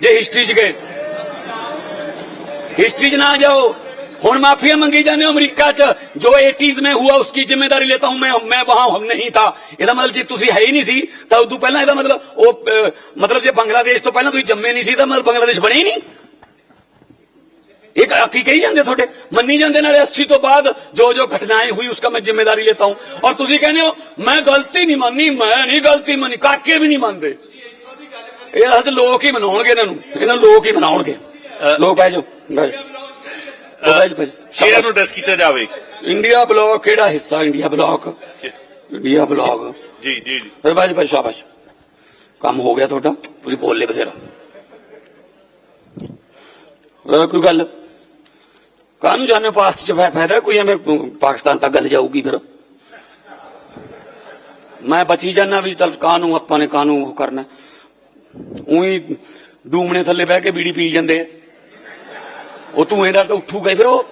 जे history च गए। History च ना जाओ। हूँ माफिया मंगी जाने अमरीका च। जो एटीज में हुआ उसकी ज़िम्मेदारी लेता हूँ मैं। मैं वहाँ हम नहीं था। यदा मतलब जी तुम है ही नहीं सी तो उदू पहला यदा मतलब ओ, ਮਤਲਬ ਜੇ ਬੰਗਲਾਦੇਸ਼ ਤੋਂ ਪਹਿਲਾਂ ਤੁਸੀਂ ਜੰਮੇ ਨਹੀਂ ਸੀ ਤਾਂ ਮਤਲਬ ਬੰਗਲਾਦੇਸ਼ ਬਣੇ ਹੀ एक की कही जाते थोड़े। मनी जाते अस्सी तो बाद जो जो घटनाएँ हुई उसका मैं ज़िम्मेदारी लेता हूँ। और तुम कहने हो मैं गलती नहीं मानी मैं नहीं गलती मानी काके भी नहीं मानते ਇਹ ਅਸਲ ਲੋਕ ਹੀ ਮਨਾਉਣਗੇ ਇਹਨਾਂ ਨੂੰ। ਇਹਨਾਂ ਨੂੰ ਲੋਕ ਹੀ ਮਨਾਉਣਗੇ। ਲੋਕ ਬਹਿ ਜਾਓ ਬਹਿ। ਇਹਨਾਂ ਨੂੰ ਡਸ ਕੀਤਾ ਜਾਵੇ? ਇੰਡੀਆ ਬਲੌਕ ਕਿਹੜਾ ਹਿੱਸਾ ਇੰਡੀਆ ਬਲੌਕ? India block. ਜੀ ਜੀ ਜੀ। ਬਾਜ ਬਾਜ ਸ਼ਾਬਾਸ਼। ਕੰਮ ਹੋ ਗਿਆ ਤੁਹਾਡਾ ਤੁਸੀਂ ਬੋਲੇ ਬਥੇਰਾ। ਅਹ ਕੋਈ ਗੱਲ? ਕਾਨੂੰ ਜਾਣੇ ਪਾਸਟ ਚ ਫਾਇ- ਫਾਇਦਾ ਕੋਈ ਐਵੇਂ ਪਾਕਿਸਤਾਨ ਤੱਕ ਗੱਲ ਜਾਊਗੀ ਫਿਰ। ਮੈਂ ਬਚੀ ਜਾਣਾ ਵੀ ਚਲ ਕਾਨੂੰ ਆਪਾਂ ਨੇ ਕਾਨੂੰ ਕਰਨਾ। ਉਹੀ ਡੂਮਣੇ ਥੱਲੇ ਬਹਿ ਕੇ ਬੀੜੀ ਪੀ ਜਾਂਦੇ। ਉਹ ਤੂੰ ਇਹਦਾ ਤਾਂ ਉੱਠੂਗਾ ਫਿਰ ਉਹ।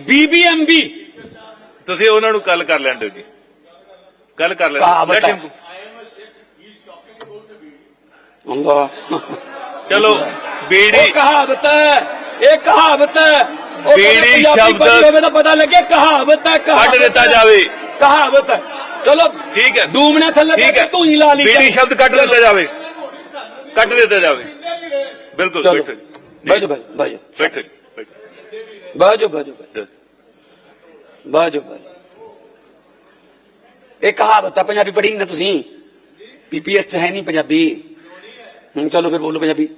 ਬੀਬੀਐਮਬੀ ਤੁਸੀਂ ਉਹਨਾਂ ਨੂੰ ਕੱਲ ਕਰ ਲੈਣ ਦਿਓ ਜੀ। ਕੱਲ ਕਰ him- ਅੱਲਾ ਚਲੋ ਬੀੜੀ। ਕਹਾਵਤ ਹੈ ਇਹ ਕਹਾਵਤ ਹੈ। ਬੀੜੀ ਸ਼ਬਦ- ਹੋਵੇ ਤਾਂ ਪਤਾ ਲੱਗੇ ਕਹਾਵਤ ਹੈ ਕਹਾਵਤ ਕੱਢ ਦਿੱਤਾ। ਜਾਵੇ। ਕਹਾਵਤ ਹੈ। ਚਲੋ ਠੀਕ ਹੈ। ਡੂਮਣੇ ਥੱਲੇ ਠੀਕ ਹੈ ਤੂੰ ਹੀ। ਲਾ ਲਈ ਬੀੜੀ ਸ਼ਬਦ ਕੱਢ ਦਿੱਤਾ ਜਾਵੇ। ਕੱਢ ਦਿੱਤਾ ਜਾਵੇ। ਬਿਲਕੁਲ ਬੈਠੋ। ਬਾਜੋ ਬਾਜੋ ਬੈਠੋ ਬਾਜੋ ਬਾਜੋ। ਬਾਜੋ ਬਾਜੋ ਇਹ ਕਹਾਵਤ ਹੈ ਪੰਜਾਬੀ ਪੜ੍ਹੀ ਨਾ ਤੁਸੀਂ। ਪੀਪੀਐਸ ਚ ਹੈ ਨਹੀਂ ਪੰਜਾਬੀ। ਹੁਣ ਚਲੋ ਫਿਰ ਬੋਲੋ ਪੰਜਾਬੀ।